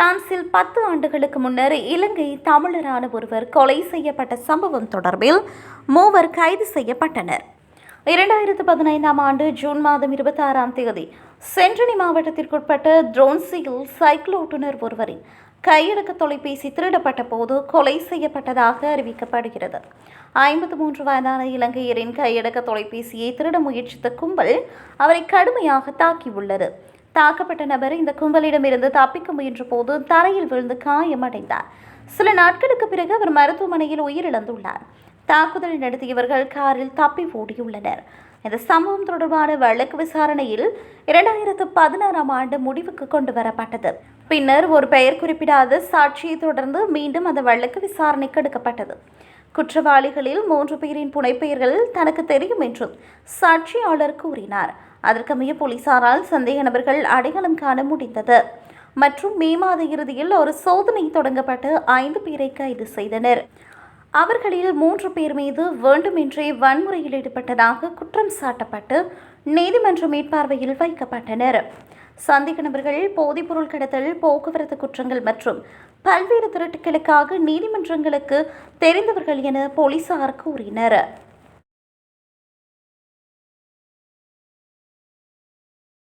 பத்து ஆண்டுகளுக்கு முன்னர் இலங்கை தமிழரான ஒருவர் கொலை செய்யப்பட்ட சம்பவம் தொடர்பில் மூவர் கைது செய்யப்பட்டனர். இரண்டாயிரத்து பதினைந்தாம் ஆண்டு ஜூன் மாதம் இருபத்தாறாம் தேதி சென்றனி மாவட்டத்திற்குட்பட்ட ட்ரோன்சியில் சைக்கிள் ஓட்டுநர் ஒருவரின் கையடக்க தொலைபேசி திருடப்பட்ட போது கொலை செய்யப்பட்டதாக அறிவிக்கப்படுகிறது. ஐம்பத்து மூன்று வயதான இலங்கையரின் கையடக்க தொலைபேசியை திருட முயற்சித்த கும்பல் அவரை கடுமையாக தாக்கியுள்ளது. தாக்கப்பட்ட நபர் இந்த கும்பலிடமிருந்து தப்பிக்க முயன்ற போது தரையில் விழுந்து காயமடைந்தார். சில நாட்களுக்கு பிறகு அவர் மருத்துவமனையில் உயிரிழந்துள்ளார். தாக்குதல் நடத்தியவர்கள் காரில் தப்பி ஓடியுள்ளனர். இந்த சம்பவம் தொடர்பான வழக்கு விசாரணையில் இரண்டாயிரத்து பதினாறாம் ஆண்டு முடிவுக்கு கொண்டு வரப்பட்டது பின்னர் ஒரு பெயர் குறிப்பிடாத சாட்சியை தொடர்ந்து மீண்டும் அந்த வழக்கு விசாரணைக்கு எடுக்கப்பட்டது. குற்றவாளிகளில் மூன்று பேரின் புனைப்பெயர்கள் தனக்கு தெரியும் என்றும் சாட்சியாளர் கூறினார். அதற்கமைய போலீசாரால் சந்தேக நபர்கள் அடையாளம் காண முடிந்தது. மற்றும் மே மாத இறுதியில் ஒரு சோதனை தொடங்கப்பட்டு ஐந்து பேரை கைது செய்தனர். அவர்களில் மூன்று பேர் மீது வேண்டுமென்றே வன்முறையில் ஈடுபட்டதாக குற்றம் சாட்டப்பட்டு நீதிமன்ற மேற்பார்வையில் வைக்கப்பட்டனர். சந்தேக நபர்கள் போதைப்பொருள் கடத்தல் போக்குவரத்து குற்றங்கள் மற்றும் பல்வேறு திருட்டுகளுக்காக நீதிமன்றங்களுக்கு தெரிந்தவர்கள் என போலீசார் கூறினர்.